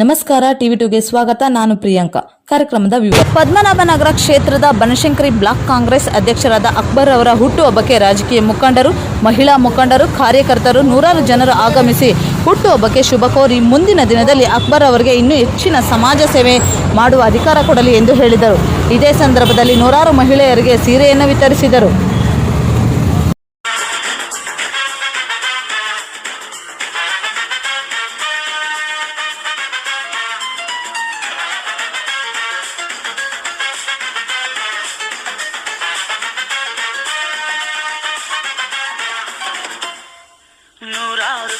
ನಮಸ್ಕಾರ, ಟಿವಿ ಟುಗೆ ಸ್ವಾಗತ. ನಾನು ಪ್ರಿಯಾಂಕಾ. ಕಾರ್ಯಕ್ರಮದ ವಿವರ. ಪದ್ಮನಾಭನಗರ ಕ್ಷೇತ್ರದ ಬನಶಂಕರಿ ಬ್ಲಾಕ್ ಕಾಂಗ್ರೆಸ್ ಅಧ್ಯಕ್ಷರಾದ ಅಕ್ಬರ್ ಅವರ ಹುಟ್ಟುಹಬ್ಬಕ್ಕೆ ರಾಜಕೀಯ ಮುಖಂಡರು, ಮಹಿಳಾ ಮುಖಂಡರು, ಕಾರ್ಯಕರ್ತರು ನೂರಾರು ಜನರು ಆಗಮಿಸಿ ಹುಟ್ಟುಹಬ್ಬಕ್ಕೆ ಶುಭ ಕೋರಿ ಮುಂದಿನ ದಿನದಲ್ಲಿ ಅಕ್ಬರ್ ಅವರಿಗೆ ಇನ್ನೂ ಹೆಚ್ಚಿನ ಸಮಾಜ ಸೇವೆ ಮಾಡುವ ಅಧಿಕಾರ ಕೊಡಲಿ ಎಂದು ಹೇಳಿದರು. ಇದೇ ಸಂದರ್ಭದಲ್ಲಿ ನೂರಾರು ಮಹಿಳೆಯರಿಗೆ ಸೀರೆಯನ್ನು ವಿತರಿಸಿದರು.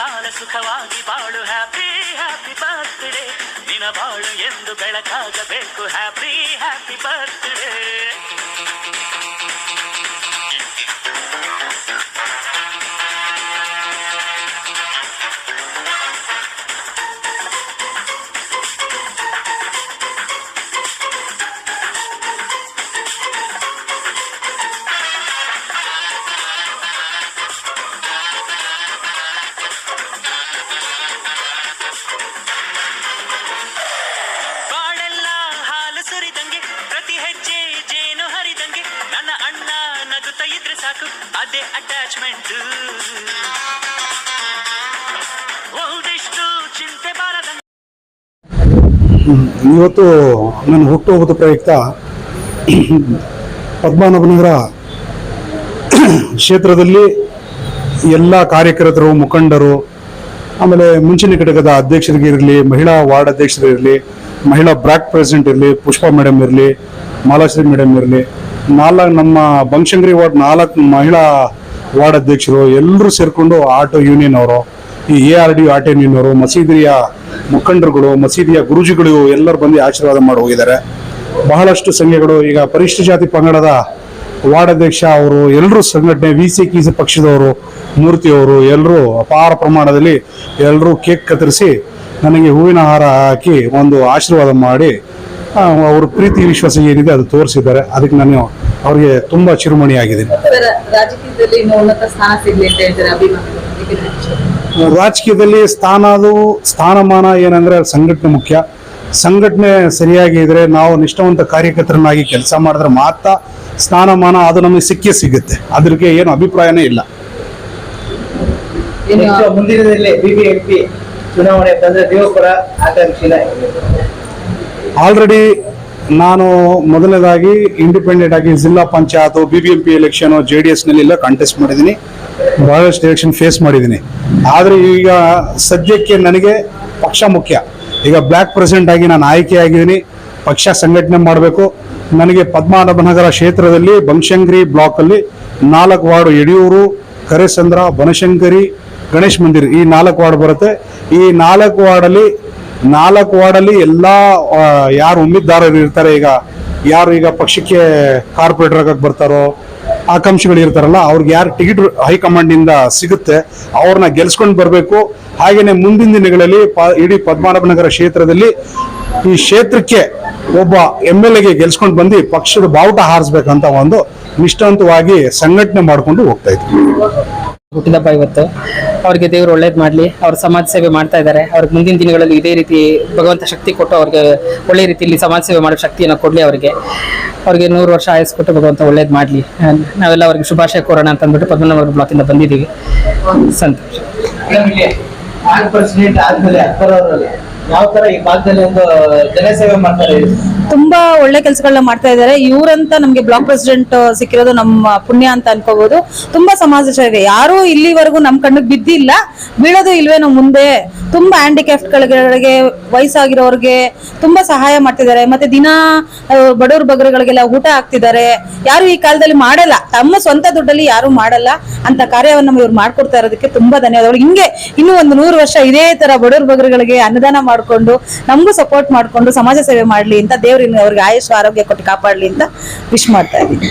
ಕಾಲ ಸುಖವಾಗಿ ಬಾಳು. ಹ್ಯಾಪಿ ಹ್ಯಾಪಿ ಬರ್ತ್ಡೇ ದಿನ ಬಾಳು ಎಂದು ಬೆಳಕಾಗಬೇಕು. ಹ್ಯಾಪಿ ಹ್ಯಾಪಿ ಬರ್ತ್ಡೇ ಅಟ್ಯಾಚ್ಮೆಂಟ್ ಒಂದಿಷ್ಟು ಚಿಂತೆ ಬಾರದ ಇವತ್ತು ನನ್ನ ಹುಟ್ಟುಹಬ್ಬದ ಪ್ರಯುಕ್ತ ಪದ್ಮನಾಭನಗರ ಕ್ಷೇತ್ರದಲ್ಲಿ ಎಲ್ಲ ಕಾರ್ಯಕರ್ತರು, ಮುಖಂಡರು, ಆಮೇಲೆ ಮುಂಚಿನ ಘಟಕದ ಅಧ್ಯಕ್ಷರಿಗೆ ಇರಲಿ, ಮಹಿಳಾ ವಾರ್ಡ್ ಅಧ್ಯಕ್ಷರಿರಲಿ ಮಹಿಳಾ ಬ್ರಾಕ್ ಪ್ರೆಸಿಡೆಂಟ್ ಇರಲಿ, ಪುಷ್ಪಾ ಮೇಡಮ್ ಇರಲಿ, ಮಾಲಾಶ್ರೀ ಮೇಡಮ್ ಇರಲಿ, ನಾಲ್ಕು ನಮ್ಮ ಬಂಶಂಕರಿ ವಾರ್ಡ್ ನಾಲ್ಕು ಮಹಿಳಾ ವಾರ್ಡ್ ಅಧ್ಯಕ್ಷರು ಎಲ್ಲರೂ ಸೇರಿಕೊಂಡು ಆಟೋ ಯೂನಿಯನ್ ಅವರು, ಈ A R D auto union ಅವರು, ಮಸೀದಿಯ ಮುಖಂಡರುಗಳು, ಮಸೀದಿಯ ಗುರುಜಿಗಳು ಎಲ್ಲರೂ ಬಂದು ಆಶೀರ್ವಾದ ಮಾಡಿ ಹೋಗಿದ್ದಾರೆ. ಬಹಳಷ್ಟು ಸಂಘಗಳು, ಈಗ ಪರಿಶಿಷ್ಟ ಜಾತಿ ಪಂಗಡದ ವಾರ್ಡ್ ಅಧ್ಯಕ್ಷ ಅವರು, ಎಲ್ಲರೂ ಸಂಘಟನೆ, ವಿ ಸಿ ಕೀಸಿ ಪಕ್ಷದವರು, ಮೂರ್ತಿಯವರು, ಎಲ್ಲರೂ ಅಪಾರ ಪ್ರಮಾಣದಲ್ಲಿ ಎಲ್ಲರೂ ಕೇಕ್ ಕತ್ತರಿಸಿ ನನಗೆ ಹೂವಿನ ಹಾರ ಹಾಕಿ ಒಂದು ಆಶೀರ್ವಾದ ಮಾಡಿ ಅವ್ರ ಪ್ರೀತಿ ವಿಶ್ವಾಸ ಏನಿದೆ ಅದು ತೋರಿಸಿದ್ದಾರೆ. ಅದಕ್ಕೆ ನಾನು ಅವರಿಗೆ ತುಂಬಾ ಚಿರುಮಣಿ ಆಗಿದ್ದೀನಿ ರಾಜಕೀಯದಲ್ಲಿ ಸ್ಥಾನ ಅದು ಸ್ಥಾನಮಾನ ಏನಂದ್ರೆ ಸಂಘಟನೆ ಮುಖ್ಯ. ಸಂಘಟನೆ ಸರಿಯಾಗಿ ಇದ್ರೆ ನಾವು ನಿಷ್ಠಾವಂತ ಕಾರ್ಯಕರ್ತರನ್ನಾಗಿ ಕೆಲಸ ಮಾಡಿದ್ರೆ ಮಾತ್ರ ಸ್ಥಾನಮಾನ ಅದು ನಮಗೆ ಸಿಕ್ಕೇ ಸಿಗುತ್ತೆ. ಅದಕ್ಕೆ ಏನು ಅಭಿಪ್ರಾಯನೇ ಇಲ್ಲ. ಮುಂದಿನ ಬಿಬಿಎಂಪಿ ಚುನಾವಣೆ ಬಂದ್ರೆ ದೇವಪುರ ಆಕಾಂಕ್ಷಿನ ಆಲ್ರೆಡಿ ನಾನು ಮೊದಲನೇದಾಗಿ ಇಂಡಿಪೆಂಡೆಂಟ್ ಆಗಿ ಜಿಲ್ಲಾ panchayat B B M P election J D ಎಸ್ನಲ್ಲಿ ಎಲ್ಲ ಕಾಂಟೆಸ್ಟ್ ಮಾಡಿದ್ದೀನಿ. ಬಹಳಷ್ಟು ಎಲೆಕ್ಷನ್ ಫೇಸ್ ಮಾಡಿದ್ದೀನಿ. ಆದರೆ ಈಗ ಸದ್ಯಕ್ಕೆ ನನಗೆ ಪಕ್ಷ ಮುಖ್ಯ. ಈಗ ಬ್ಲ್ಯಾಕ್ ಪ್ರೆಸಿಡೆಂಟ್ ಆಗಿ ನಾನು ಆಯ್ಕೆಯಾಗಿದ್ದೀನಿ ಪಕ್ಷ ಸಂಘಟನೆ ಮಾಡಬೇಕು. ನನಗೆ ಪದ್ಮನಾಭನಗರ ಕ್ಷೇತ್ರದಲ್ಲಿ, ಬನಶಂಕರಿ ಬ್ಲಾಕಲ್ಲಿ ನಾಲ್ಕು ವಾರ್ಡು, ಯಡಿಯೂರು, ಕರೆಸಂದ್ರ, ಬನಶಂಕರಿ, ಗಣೇಶ್ ಮಂದಿರ್ ಈ ನಾಲ್ಕು ವಾರ್ಡ್ ಬರುತ್ತೆ. ಈ ನಾಲ್ಕು ವಾರ್ಡಲ್ಲಿ ನಾಲ್ಕು ವಾರ್ಡಲ್ಲಿ ಎಲ್ಲ ಯಾರು ಉಮ್ಮಿದಾರರು ಇರ್ತಾರೆ, ಈಗ ಯಾರು ಈಗ ಪಕ್ಷಕ್ಕೆ ಕಾರ್ಪೊರೇಟರ್ ಆಗಕ್ಕೆ ಬರ್ತಾರೋ, ಆಕಾಂಕ್ಷಿಗಳು ಇರ್ತಾರಲ್ಲ, ಅವ್ರಿಗೆ ಯಾರು ಟಿಕೆಟ್ ಹೈಕಮಾಂಡಿಂದ ಸಿಗುತ್ತೆ ಅವ್ರನ್ನ ಗೆಲ್ಸ್ಕೊಂಡು ಬರಬೇಕು. ಹಾಗೆಯೇ ಮುಂದಿನ ದಿನಗಳಲ್ಲಿ ಪ- ಇಡೀ ಪದ್ಮನಾಭನಗರ ಕ್ಷೇತ್ರದಲ್ಲಿ ಈ ಕ್ಷೇತ್ರಕ್ಕೆ ಒಬ್ಬ ಎಂ ಎಲ್ ಎಗೆ ಗೆಲ್ಸ್ಕೊಂಡು ಬಂದು ಪಕ್ಷದ ಬಾವುಟ ಹಾರಿಸ್ಬೇಕಂತ ಒಂದು ನಿಷ್ಠಾಂತವಾಗಿ ಸಂಘಟನೆ ಮಾಡ್ಕೊಂಡು ಹೋಗ್ತಾ ಇದ್ವಿ ಹುಟ್ಟಿದಪ್ಪ ಇವತ್ತು? ಅವ್ರಿಗೆ ದೇವರು ಒಳ್ಳೇದು ಮಾಡಲಿ, ಅವ್ರ ಸಮಾಜ ಸೇವೆ ಮಾಡ್ತಾ ಇದ್ದಾರೆ ಅವ್ರಿಗೆ ಮುಂದಿನ ದಿನಗಳಲ್ಲಿ ಇದೇ ರೀತಿ ಭಗವಂತ ಶಕ್ತಿ ಕೊಟ್ಟು ಅವ್ರಿಗೆ ಒಳ್ಳೆ ರೀತಿಯಲ್ಲಿ ಸಮಾಜ ಸೇವೆ ಮಾಡೋ ಶಕ್ತಿಯನ್ನು ಕೊಡಲಿ ಅವ್ರಿಗೆ. ಅವ್ರಿಗೆ ನೂರು ವರ್ಷ ಆಯಸ್ಸು ಕೊಟ್ಟು ಭಗವಂತ ಒಳ್ಳೇದು ಮಾಡ್ಲಿ. ನಾವೆಲ್ಲ ಅವ್ರಿಗೆ ಶುಭಾಶಯ ಕೋರೋಣ ಅಂತ ಅಂದ್ಬಿಟ್ಟು ಪದ್ಮನಾಭ ಬ್ಲಾಕಿಂದ ಬಂದಿದ್ದೀವಿ. ಸಂತೋಷ. ಆದ್ಮೇಲೆ ಯಾವ ತರ ಈ ಭಾಗದಲ್ಲಿ ಒಂದು ಜನಸೇವೆ ಮಾಡ್ತಾರೆ? ತುಂಬಾ ಒಳ್ಳೆ ಕೆಲಸಗಳನ್ನ ಮಾಡ್ತಾ ಇದ್ದಾರೆ. ಇವರಂತ ನಮ್ಗೆ ಬ್ಲಾಕ್ ಪ್ರೆಸಿಡೆಂಟ್ ಸಿಕ್ಕಿರೋದು ನಮ್ಮ ಪುಣ್ಯ ಅಂತ ಅನ್ಕೋಬಹುದು ತುಂಬಾ ಸಮಾಜ ಸೇವೆ ಯಾರು ಇಲ್ಲಿವರೆಗೂ ನಮ್ ಕಣ್ಣಿಗೆ ಬಿದ್ದಿಲ್ಲ. ಬೀಳೋದು ಇಲ್ವೇನೋ ಮುಂದೆ. ತುಂಬಾ ಹ್ಯಾಂಡಿಕ್ಯಾಫ್ಟ್ ಗಳಿಗೆ ವಯಸ್ಸಾಗಿರೋರ್ಗೆ ತುಂಬಾ ಸಹಾಯ ಮಾಡ್ತಿದ್ದಾರೆ. ಮತ್ತೆ ದಿನ ಬಡವ್ರ ಬಗ್ರಗಳಿಗೆಲ್ಲ ಊಟ ಹಾಕ್ತಿದ್ದಾರೆ. ಯಾರು ಈ ಕಾಲದಲ್ಲಿ ಮಾಡಲ್ಲ. ತಮ್ಮ ಸ್ವಂತ ದುಡ್ಡಲ್ಲಿ ಯಾರು ಮಾಡಲ್ಲ ಅಂತ ಕಾರ್ಯವನ್ನು ಇವ್ರು ಮಾಡ್ಕೊಡ್ತಾ ಇರೋದಕ್ಕೆ ತುಂಬಾ ಧನ್ಯವಾದಗಳು. ಹಿಂಗೆ ಇನ್ನೂ ಒಂದು ನೂರು ವರ್ಷ ಇದೇ ತರ ಬಡವ್ರ ಬಗ್ರಗಳಿಗೆ ಅನ್ನದಾನ ಮಾಡ್ಕೊಂಡು, ನಮಗೂ ಸಪೋರ್ಟ್ ಮಾಡ್ಕೊಂಡು ಸಮಾಜ ಸೇವೆ ಮಾಡ್ಲಿ ಅಂತ ದೇವ್ರಿನ ಅವ್ರಿಗೆ ಆಯುಸ್ ಆರೋಗ್ಯ ಕೊಟ್ಟು ಕಾಪಾಡ್ಲಿ ಅಂತ ವಿಶ್ ಮಾಡ್ತಾ ಇದ್ದೀನಿ.